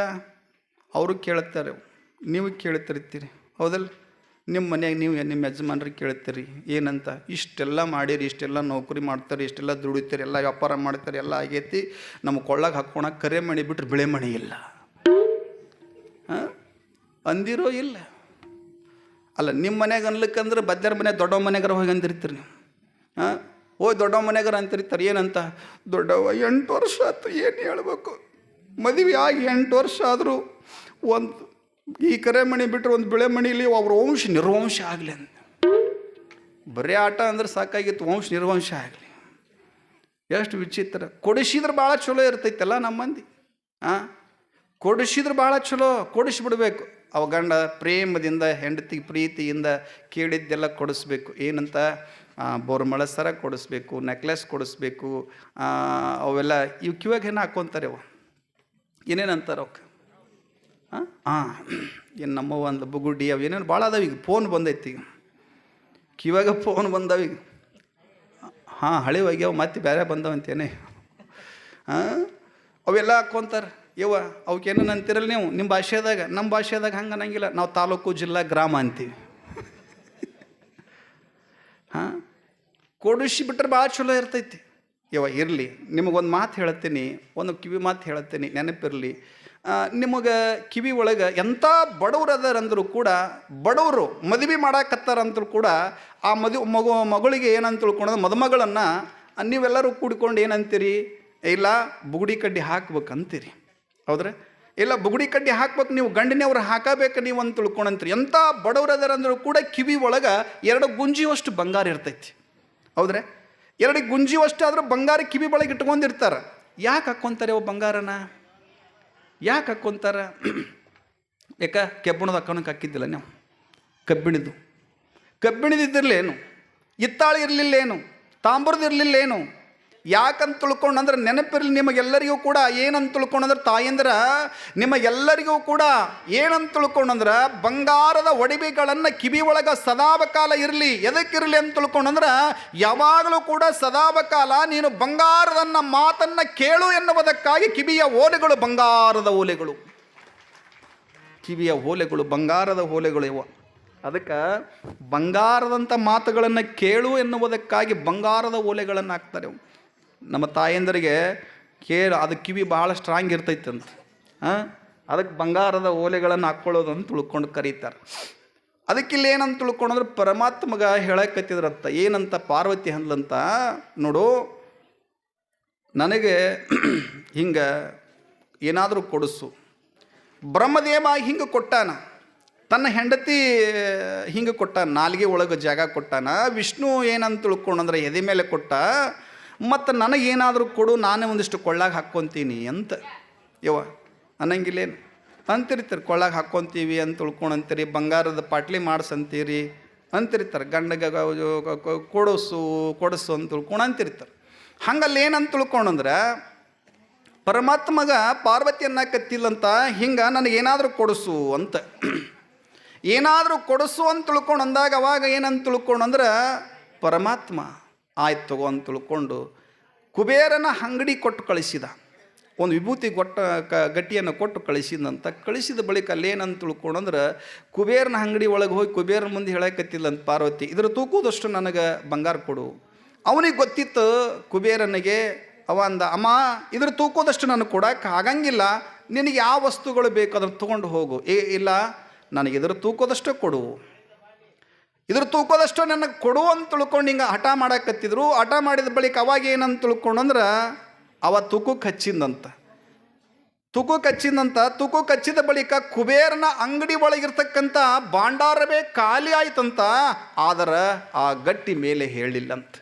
ಅವರು ಕೇಳುತ್ತಾರೆ. ನೀವು ಕೇಳುತ್ತಿರ್ತೀರಿ ಹೌದಲ್ಲ? ನಿಮ್ಮ ಮನೆಯಾಗ ನೀವು ನಿಮ್ಮ ಯಜಮಾನ್ರಿಗೆ ಕೇಳ್ತೀರಿ ಏನಂತ? ಇಷ್ಟೆಲ್ಲ ಮಾಡಿರಿ, ಇಷ್ಟೆಲ್ಲ ನೌಕರಿ ಮಾಡ್ತಾರೆ, ಇಷ್ಟೆಲ್ಲ ದುಡಿತಾರೆ, ಎಲ್ಲ ವ್ಯಾಪಾರ ಮಾಡ್ತಾರೆ, ಎಲ್ಲ ಆಗೈತಿ. ನಮ್ಮ ಕೊಳ್ಳಾಗ ಹಾಕ್ಕೊಳಕ್ಕೆ ಕರೆ ಮಣಿ ಬಿಟ್ರೆ ಬೆಳೆ ಮಣಿ ಇಲ್ಲ. ಹಾಂ? ಅಂದಿರೋ ಇಲ್ಲ. ಅಲ್ಲ, ನಿಮ್ಮ ಮನೆಗೆ ಅನ್ಲಿಕ್ಕಂದ್ರೆ ಬದ್ಯಾರ ಮನೆ ದೊಡ್ಡ ಮನೆಗಾರ ಹೋಗಿ ಅಂದಿರ್ತೀರಿ ನೀವು. ಹಾಂ? ಓ ದೊಡ್ಡ ಮನೆಗಾರ ಅಂತಿರ್ತಾರೆ. ಏನಂತ? ದೊಡ್ಡವ ಎಂಟು ವರ್ಷ ಆಯ್ತು ಏನು ಹೇಳ್ಬೇಕು? ಮದುವೆ ಆಗಿ ಎಂಟು ವರ್ಷ ಆದರೂ ಒಂದು ಈ ಕರೆ ಮಣಿ ಬಿಟ್ಟರೆ ಒಂದು ಬೆಳೆ ಮಣಿಲಿ ಅವ್ರ ವಂಶ ನಿರ್ವಂಶ ಆಗಲಿ ಅಂತ ಬರೀ ಆಟ ಅಂದ್ರೆ ಸಾಕಾಗಿತ್ತು, ವಂಶ ನಿರ್ವಂಶ ಆಗಲಿ. ಎಷ್ಟು ವಿಚಿತ್ರ. ಕೊಡಿಸಿದ್ರೆ ಭಾಳ ಚಲೋ ಇರ್ತೈತಲ್ಲ ನಮ್ಮ ಮಂದಿ ಹಾಂ ಕೊಡಿಸಿದ್ರೆ ಭಾಳ ಚಲೋ, ಕೊಡಿಸ್ಬಿಡ್ಬೇಕು. ಅವ ಗಂಡ ಪ್ರೇಮದಿಂದ, ಹೆಂಡತಿ ಪ್ರೀತಿಯಿಂದ ಕೇಳಿದ್ದೆಲ್ಲ ಕೊಡಿಸ್ಬೇಕು. ಏನಂತ? ಬೋರ್ಮಳ ಸರ ಕೊಡಿಸ್ಬೇಕು, ನೆಕ್ಲೆಸ್ ಕೊಡಿಸ್ಬೇಕು. ಅವೆಲ್ಲ ಇವು ಕಿವಾಗ ಏನು ಹಾಕ್ಕೊಂತಾರೆ ಅವ. ಏನೇನು ಅಂತಾರೆ ಅವಕ್ಕೆ? ಹಾಂ ಹಾಂ ಏನು ನಮ್ಮ ಒಂದು ಬುಗುಡಿ ಅವು ಏನೇನು ಭಾಳ ಅದಾವ ಈಗ ಫೋನ್ ಬಂದೈತಿ ಈಗ. ಕಿವಾಗ ಫೋನ್ ಬಂದಾವ ಈಗ. ಹಾಂ, ಹಳೆ ಹೋಗ್ಯಾವ, ಮತ್ತೆ ಬೇರೆ ಬಂದವಂತೇನೆ ಹಾಂ ಅವೆಲ್ಲ ಹಾಕ್ಕೊಂತಾರೆ ಇವ ಅವಕ್ಕೇನು ಅಂತಿರಲ್ಲ ನೀವು? ನಿಮ್ಮ ಭಾಷೆದಾಗ, ನಮ್ಮ ಭಾಷೆದಾಗ ಹಂಗೆ ಅನ್ನಂಗಿಲ್ಲ. ನಾವು ತಾಲೂಕು, ಜಿಲ್ಲಾ, ಗ್ರಾಮ ಅಂತೀವಿ. ಹಾಂ? ಕೊಡಿಸಿ ಬಿಟ್ರೆ ಭಾಳ ಚಲೋ ಇರ್ತೈತಿ. ಯವ್ವ, ಇರಲಿ. ನಿಮಗೊಂದು ಮಾತು ಹೇಳ್ತೀನಿ ಒಂದು ಕಿವಿ ಮಾತು ಹೇಳ್ತೀನಿ ನೆನಪಿರಲಿ. ನಿಮಗೆ ಕಿವಿ ಒಳಗೆ ಎಂಥ ಬಡವ್ರು ಅದರಂದರೂ ಕೂಡ, ಬಡವರು ಮದುವೆ ಮಾಡಾಕತ್ತಾರಂದ್ರೂ ಕೂಡ, ಆ ಮದುವೆ ಮಗು, ಮಗಳಿಗೆ ಏನಂತ ತಿಳ್ಕೊಳೋದು ಮದುಮಗಳನ್ನು ನೀವೆಲ್ಲರೂ ಕೂಡಿಕೊಂಡು ಏನಂತೀರಿ? ಇಲ್ಲ, ಬುಗುಡಿ ಕಡ್ಡಿ ಹಾಕ್ಬೇಕಂತೀರಿ. ಹೌದ್ರೆ? ಇಲ್ಲ, ಬುಗುಡಿ ಕಡ್ಡಿ ಹಾಕ್ಬೇಕು, ನೀವು ಗಂಡಿನವ್ರು ಹಾಕಬೇಕು ನೀವು ಅಂತ ತಿಳ್ಕೊಂಡಂತೀರಿ. ಎಂಥ ಬಡವ್ರು ಅದಾರಂದ್ರೂ ಕೂಡ ಕಿವಿ ಒಳಗೆ ಎರಡು ಗುಂಜಿಯಷ್ಟು ಬಂಗಾರ ಇರ್ತೈತಿ. ಹೌದ್ರೆ? ಎರಡು ಗುಂಜಿವಷ್ಟಾದರೂ ಬಂಗಾರ ಕಿವಿ ಬಳಗೆ ಇಟ್ಕೊಂಡಿರ್ತಾರೆ. ಯಾಕೆ ಹಾಕ್ಕೊಂತಾರೆ ಅವು ಬಂಗಾರನ? ಯಾಕೆ ಹಾಕ್ಕೊಂತಾರ? ಯಾಕ ಕೆಬ್ಬಣದ ಹಾಕೋಣಕ್ಕೆ ಹಾಕಿದ್ದಿಲ್ಲ ನೀವು. ಕಬ್ಬಿಣದ್ದು. ಕಬ್ಬಿಣದಿದ್ದಿರಲೇನು ಇರಲಿಲ್ಲೇನು. ಇರಲಿಲ್ಲ ಇರಲಿಲ್ಲೇನು. ಯಾಕಂತ ತಿಳ್ಕೊಂಡು ಅಂದ್ರೆ ನೆನಪಿರಲಿ ನಿಮಗೆಲ್ಲರಿಗೂ ಕೂಡ, ಏನಂತ ತಿಳ್ಕೊಂಡಂದ್ರೆ ತಾಯಂದ್ರ, ನಿಮಗೆಲ್ಲರಿಗೂ ಕೂಡ ಏನಂತ ತಿಳ್ಕೊಂಡಂದ್ರೆ ಬಂಗಾರದ ಒಡವೆಗಳನ್ನು ಕಿವಿ ಒಳಗೆ ಸದಾಬಕಾಲ ಇರಲಿ ಎದಕ್ಕಿರಲಿ ಅಂತ ತಿಳ್ಕೊಂಡಂದ್ರೆ ಯಾವಾಗಲೂ ಕೂಡ ಸದಾಬಕಾಲ ನೀನು ಬಂಗಾರದನ್ನ ಮಾತನ್ನು ಕೇಳು ಎನ್ನುವುದಕ್ಕಾಗಿ ಕಿವಿಯ ಓಲೆಗಳು ಬಂಗಾರದ ಓಲೆಗಳು. ಕಿವಿಯ ಓಲೆಗಳು, ಬಂಗಾರದ ಓಲೆಗಳು ಇವ. ಅದಕ್ಕೆ ಬಂಗಾರದಂಥ ಮಾತುಗಳನ್ನು ಕೇಳು ಎನ್ನುವುದಕ್ಕಾಗಿ ಬಂಗಾರದ ಓಲೆಗಳನ್ನು ಹಾಕ್ತಾರೆ. ನಮ್ಮ ತಾಯಂದರಿಗೆ ಕೇಳ, ಅದು ಕಿವಿ ಭಾಳ ಸ್ಟ್ರಾಂಗ್ ಇರ್ತೈತಂತ. ಹಾಂ ಅದಕ್ಕೆ ಬಂಗಾರದ ಓಲೆಗಳನ್ನು ಹಾಕ್ಕೊಳ್ಳೋದು ಅಂತ ತಿಳ್ಕೊಂಡು ಕರೀತಾರೆ. ಅದಕ್ಕಿಲ್ಲಿ ಏನಂತ ತಿಳ್ಕೊಂಡ್ರೆ ಪರಮಾತ್ಮಗ ಹೇಳಕತ್ತಿದ್ರಂತ, ಏನಂತ ಪಾರ್ವತಿ ಹಂದ್ಲಂತ ನೋಡು, ನನಗೆ ಹಿಂಗೆ ಏನಾದರೂ ಕೊಡಿಸು. ಬ್ರಹ್ಮದೇವ ಹಿಂಗೆ ಕೊಟ್ಟಾನ, ತನ್ನ ಹೆಂಡತಿ ಹಿಂಗೆ ಕೊಟ್ಟ ನಾಲಿಗೆ ಒಳಗೆ ಜಾಗ ಕೊಟ್ಟಾನ, ವಿಷ್ಣು ಏನಂತ ತಿಳ್ಕೊಂಡಂದ್ರೆ ಎದೆ ಮೇಲೆ ಕೊಟ್ಟ ಮತ್ತು ನನಗೇನಾದರೂ ಕೊಡು, ನಾನೇ ಒಂದಿಷ್ಟು ಕೊಳ್ಳಾಗ ಹಾಕ್ಕೊತೀನಿ ಅಂತ. ಯವ್ವ, ಅನ್ನಂಗಿಲ್ಲೇನು? ಅಂತಿರ್ತಾರೆ, ಕೊಳ್ಳಾಗ ಹಾಕ್ಕೊತೀವಿ ಅಂತ ಉಳ್ಕೊಂಡಂತೀರಿ, ಬಂಗಾರದ ಪಾಟ್ಲಿ ಮಾಡ್ಸಂತೀರಿ, ಅಂತಿರ್ತಾರೆ, ಗಂಡಗ ಕೊಡಸು ಕೊಡಸು ಅಂತ ಉಳ್ಕೊಂಡು ಅಂತಿರ್ತಾರೆ. ಹಂಗಲ್ಲಿ ಏನಂತ ತಿಳ್ಕೊಂಡಂದ್ರೆ ಪರಮಾತ್ಮಗ ಪಾರ್ವತಿಯನ್ನ ಕತ್ತಿಲ್ಲಂತ ಹಿಂಗೆ ನನಗೇನಾದರೂ ಕೊಡಿಸು ಅಂತ. ಏನಾದರೂ ಕೊಡಿಸು ಅಂತ ತಿಳ್ಕೊಂಡು ಅಂದಾಗ ಅವಾಗ ಏನಂತ ತಿಳ್ಕೊಂಡಂದ್ರೆ ಪರಮಾತ್ಮ ಆಯ್ತು ತಗೋ ಅಂತ ತಿಳ್ಕೊಂಡು ಕುಬೇರನ ಅಂಗಡಿ ಕೊಟ್ಟು ಕಳಿಸಿದ. ಒಂದು ವಿಭೂತಿ ಕೊಟ್ಟ ಕ, ಗಟ್ಟಿಯನ್ನು ಕೊಟ್ಟು ಕಳಿಸಿದಂತ, ಕಳಿಸಿದ ಬಳಿಕ ಅಲ್ಲೇನಂತ ತಿಳ್ಕೊಂಡಂದ್ರೆ ಕುಬೇರನ ಅಂಗಡಿ ಒಳಗೆ ಹೋಗಿ ಕುಬೇರನ ಮುಂದೆ ಹೇಳಕತ್ತಿಲ್ಲಂತ ಪಾರ್ವತಿ, ಇದ್ರ ತೂಕೋದಷ್ಟು ನನಗೆ ಬಂಗಾರ ಕೊಡು. ಅವನಿಗೆ ಗೊತ್ತಿತ್ತು ಕುಬೇರನಿಗೆ, ಅವ ಅಂದ, ಅಮ್ಮ, ಇದ್ರ ತೂಕೋದಷ್ಟು ನನಗೆ ಕೊಡಕ್ಕೆ ಆಗಂಗಿಲ್ಲ. ನಿನಗೆ ಯಾವ ವಸ್ತುಗಳು ಬೇಕು ಅದನ್ನು ತೊಗೊಂಡು ಹೋಗು. ಏ, ಇಲ್ಲ, ನನಗೆ ಇದ್ರ ತೂಕೋದಷ್ಟು ಕೊಡು. ಇದ್ರ ತೂಕದಷ್ಟು ನನಗೆ ಕೊಡು ಅಂತ ತಿಳ್ಕೊಂಡು ಹಿಂಗೆ ಹಠ ಮಾಡಕತ್ತಿದ್ರು. ಹಠ ಮಾಡಿದ ಬಳಿಕ ಅವಾಗ ಏನಂತ ತಿಳ್ಕೊಂಡಂದ್ರೆ ಅವ ತೂಕು ಕಚ್ಚಿದಂತ. ತುಕು ಕಚ್ಚಿದಂತ, ತುಕು ಕಚ್ಚಿದ ಬಳಿಕ ಕುಬೇರನ ಅಂಗಡಿ ಒಳಗಿರ್ತಕ್ಕಂಥ ಭಾಂಡಾರವೇ ಖಾಲಿ ಆಯ್ತಂತ. ಆದ್ರೆ ಆ ಗಟ್ಟಿ ಮೇಲೆ ಹೇಳಿಲ್ಲಂತ.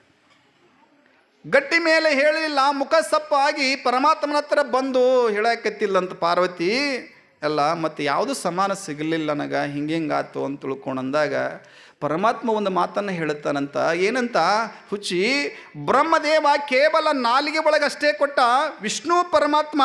ಗಟ್ಟಿ ಮೇಲೆ ಹೇಳಿಲ್ಲ, ಮುಖ ಸಪ್ಪಾಗಿ ಪರಮಾತ್ಮನ ಹತ್ರ ಬಂದು ಹೇಳಕತ್ತಿಲ್ಲಂತ ಪಾರ್ವತಿ. ಎಲ್ಲ, ಮತ್ತು ಯಾವುದು ಸಮಾನ ಸಿಗಲಿಲ್ಲ ನನಗೆ, ಹಿಂಗೆ ಹಿಂಗಾತು ಅಂತ ತಿಳ್ಕೊಂಡಂದಾಗ ಪರಮಾತ್ಮ ಒಂದು ಮಾತನ್ನು ಹೇಳುತ್ತಾನಂತ. ಏನಂತ? ಹುಚ್ಚಿ, ಬ್ರಹ್ಮದೇವ ಕೇವಲ ನಾಲಿಗೆ ಒಳಗಷ್ಟೇ ಕೊಟ್ಟ ವಿಷ್ಣು ಪರಮಾತ್ಮ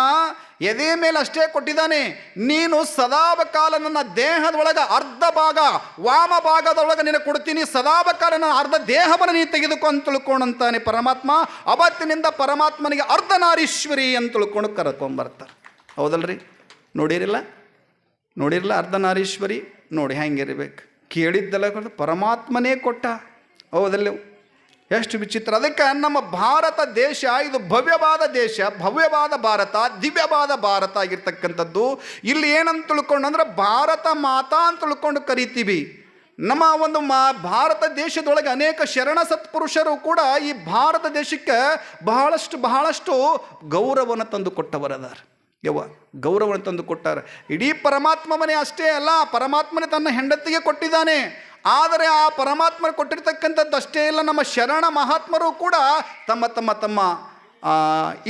ಎದೆ ಮೇಲೆ ಅಷ್ಟೇ ಕೊಟ್ಟಿದ್ದಾನೆ. ನೀನು ಸದಾವಕಾಲ ನನ್ನ ದೇಹದೊಳಗೆ ಅರ್ಧ ಭಾಗ, ವಾಮ ಭಾಗದೊಳಗೆ ನಿನಗೆ ಕೊಡ್ತೀನಿ. ಸದಾವಕಾಲ ನನ್ನ ಅರ್ಧ ದೇಹವನ್ನು ನೀನು ತೆಗೆದುಕೊ ಅಂತ ತಿಳ್ಕೊಂಡಂತಾನೆ ಪರಮಾತ್ಮ. ಅವತ್ತಿನಿಂದ ಪರಮಾತ್ಮನಿಗೆ ಅರ್ಧನಾರೀಶ್ವರಿ ಅಂತ ತಿಳ್ಕೊಂಡು ಕರ್ಕೊಂಬರ್ತಾರೆ. ಹೌದಲ್ರಿ? ನೋಡಿರಿಲ್ಲ? ನೋಡಿರಲ್ಲ ಅರ್ಧನಾರೀಶ್ವರಿ? ನೋಡಿ ಹೆಂಗಿರ್ಬೇಕು. ಕೇಳಿದ್ದೆಲ್ಲ ಪರಮಾತ್ಮನೇ ಕೊಟ್ಟ. ಹೌದಲ್ಲ? ಎಷ್ಟು ವಿಚಿತ್ರ. ಅದಕ್ಕೆ ನಮ್ಮ ಭಾರತ ದೇಶ ಇದು ಭವ್ಯವಾದ ದೇಶ, ಭವ್ಯವಾದ ಭಾರತ, ದಿವ್ಯವಾದ ಭಾರತ ಆಗಿರ್ತಕ್ಕಂಥದ್ದು. ಇಲ್ಲಿ ಏನಂತ ತಿಳ್ಕೊಂಡು ಅಂದರೆ ಭಾರತ ಮಾತಾ ಅಂತ ತಿಳ್ಕೊಂಡು ಕರಿತೀವಿ. ನಮ್ಮ ಒಂದು ಮಾ, ಭಾರತ ದೇಶದೊಳಗೆ ಅನೇಕ ಶರಣ ಸತ್ಪುರುಷರು ಕೂಡ ಈ ಭಾರತ ದೇಶಕ್ಕೆ ಬಹಳಷ್ಟು ಬಹಳಷ್ಟು ಗೌರವವನ್ನು ತಂದು ಕೊಟ್ಟವರದಾರ. ಯವ್ವ? ಗೌರವವನ್ನು ತಂದು ಕೊಟ್ಟಾರೆ. ಇಡೀ ಪರಮಾತ್ಮವನೇ ಅಷ್ಟೇ ಅಲ್ಲ, ಪರಮಾತ್ಮನೇ ತನ್ನ ಹೆಂಡತಿಗೆ ಕೊಟ್ಟಿದ್ದಾನೆ. ಆದರೆ ಆ ಪರಮಾತ್ಮ ಕೊಟ್ಟಿರ್ತಕ್ಕಂಥದ್ದು ಅಷ್ಟೇ ಇಲ್ಲ, ನಮ್ಮ ಶರಣ ಮಹಾತ್ಮರು ಕೂಡ ತಮ್ಮ ತಮ್ಮ ತಮ್ಮ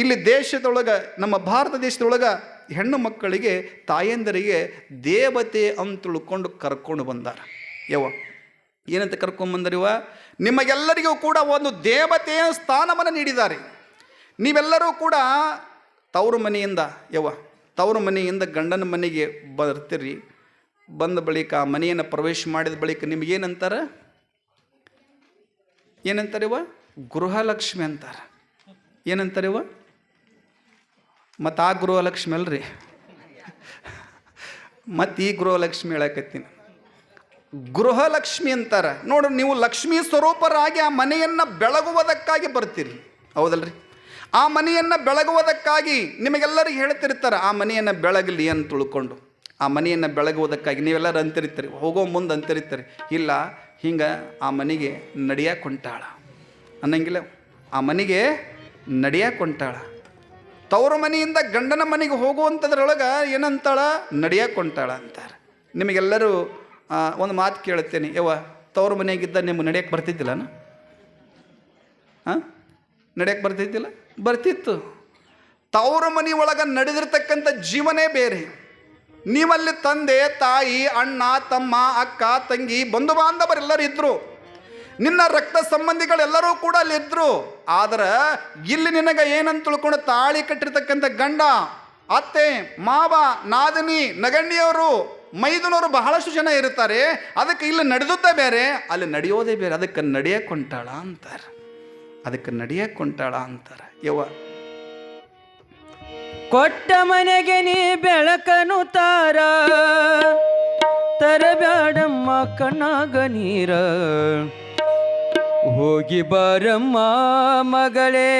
ಇಲ್ಲಿ ದೇಶದೊಳಗೆ, ನಮ್ಮ ಭಾರತ ದೇಶದೊಳಗೆ ಹೆಣ್ಣು ಮಕ್ಕಳಿಗೆ, ತಾಯಂದರಿಗೆ ದೇವತೆ ಅಂತ ತಿಳ್ಕೊಂಡು ಕರ್ಕೊಂಡು ಬಂದಾರ. ಯವ ಏನಂತ ಕರ್ಕೊಂಬಂದರಿವ ನಿಮಗೆಲ್ಲರಿಗೂ ಕೂಡ ಒಂದು ದೇವತೆಯ ಸ್ಥಾನವನ್ನು ನೀಡಿದ್ದಾರೆ. ನೀವೆಲ್ಲರೂ ಕೂಡ ತವರು ಮನೆಯಿಂದ, ಯವ್ವ ತವರು ಮನೆಯಿಂದ ಗಂಡನ ಮನೆಗೆ ಬರ್ತೀರಿ. ಬಂದ ಬಳಿಕ ಆ ಮನೆಯನ್ನು ಪ್ರವೇಶ ಮಾಡಿದ ಬಳಿಕ ನಿಮಗೇನಂತಾರೆ ಇವ ಗೃಹಲಕ್ಷ್ಮಿ ಅಂತಾರೆ. ಏನಂತಾರೆ ಇವ ಮತ್ತು ಆ ಗೃಹಲಕ್ಷ್ಮಿ ಅಲ್ರಿ. ಮತ್ತು ಈ ಗೃಹಲಕ್ಷ್ಮಿ ಹೇಳಕತ್ತೀನಿ. ಗೃಹಲಕ್ಷ್ಮಿ ಅಂತಾರೆ. ನೋಡ್ರಿ ನೀವು ಲಕ್ಷ್ಮೀ ಸ್ವರೂಪರಾಗಿ ಆ ಮನೆಯನ್ನು ಬೆಳಗುವುದಕ್ಕಾಗಿ ಬರ್ತೀರಿ. ಹೌದಲ್ರಿ? ಆ ಮನೆಯನ್ನು ಬೆಳಗುವುದಕ್ಕಾಗಿ ನಿಮಗೆಲ್ಲರೂ ಹೇಳ್ತಿರ್ತಾರೆ, ಆ ಮನೆಯನ್ನು ಬೆಳಗಲಿ ಅಂತ ತಿಳ್ಕೊಂಡು. ಆ ಮನೆಯನ್ನು ಬೆಳಗುವುದಕ್ಕಾಗಿ ನೀವೆಲ್ಲರೂ ಅಂತಿರ್ತೀರಿ, ಹೋಗೋ ಮುಂದೆ ಅಂತಿರ್ತೀರಿ. ಇಲ್ಲ, ಹಿಂಗೆ ಆ ಮನೆಗೆ ನಡಿಯಕ್ಕೆ ಹೊಂಟಾಳ ಅನ್ನಂಗಿಲ್ಲ, ಆ ಮನೆಗೆ ನಡಿಯಕ್ಕೆ ಹೊಂಟಾಳ ತವ್ರ ಮನೆಯಿಂದ ಗಂಡನ ಮನೆಗೆ ಹೋಗುವಂಥದ್ರೊಳಗೆ ಏನಂತಾಳ? ನಡಿಯಕ್ಕೆ ಹೊಂಟಾಳ ಅಂತಾರೆ. ನಿಮಗೆಲ್ಲರೂ ಒಂದು ಮಾತು ಕೇಳುತ್ತೇನೆ ಯವ್ವ, ತವ್ರ ಮನೆಯಾಗಿದ್ದ ನಿಮ್ಗೆ ನಡೆಯಕ್ಕೆ ಬರ್ತಿದ್ದಿಲ್ಲನ? ಹಾಂ ನಡೆಯಕ್ಕೆ ಬರ್ತಿದ್ದಿಲ್ಲ? ಬರ್ತಿತ್ತು. ತವ್ರ ಮನೆ ಒಳಗೆ ನಡೆದಿರ್ತಕ್ಕಂಥ ಜೀವನೇ ಬೇರೆ. ನೀವಲ್ಲಿ ತಂದೆ, ತಾಯಿ, ಅಣ್ಣ, ತಮ್ಮ, ಅಕ್ಕ, ತಂಗಿ ಬಂಧು ಬಾಂಧವರೆಲ್ಲರೂ ಇದ್ದರು ನಿನ್ನ ರಕ್ತ ಸಂಬಂಧಿಗಳೆಲ್ಲರೂ ಕೂಡ ಅಲ್ಲಿ ಇದ್ರು. ಆದ್ರೆ ಇಲ್ಲಿ ನಿನಗೆ ಏನಂತ ತಿಳ್ಕೊಂಡು ತಾಳಿ ಕಟ್ಟಿರ್ತಕ್ಕಂಥ ಗಂಡ, ಅತ್ತೆ, ಮಾವ, ನಾದಿನಿ ನಗಣ್ಣಿಯವರು ಮೈದುನವರು ಬಹಳಷ್ಟು ಜನ ಇರ್ತಾರೆ. ಅದಕ್ಕೆ ಇಲ್ಲಿ ನಡೆದುತ್ತೆ ಬೇರೆ. ಅಲ್ಲಿ ನಡೆಯೋದೇ ಬೇರೆ. ಅದಕ್ಕೆ ನಡೆಯಕ್ಕೆ ಹೊಂಟಾಳ ಅಂತಾರೆ. ಅದಕ್ಕೆ ನಡೆಯಕ್ಕೆ ಹೊಂಟಾಳ ಅಂತಾರೆ. ಯವ್ವ. ಕೊಟ್ಟ ಮನೆಗೆ ನೀ ಬೆಳಕನು ತಾರ ತರಬ್ಯಾಡಮ್ಮ ಕಣ್ಣಾಗ ನೀರ. ಹೋಗಿ ಬಾರಮ್ಮ ಮಗಳೇ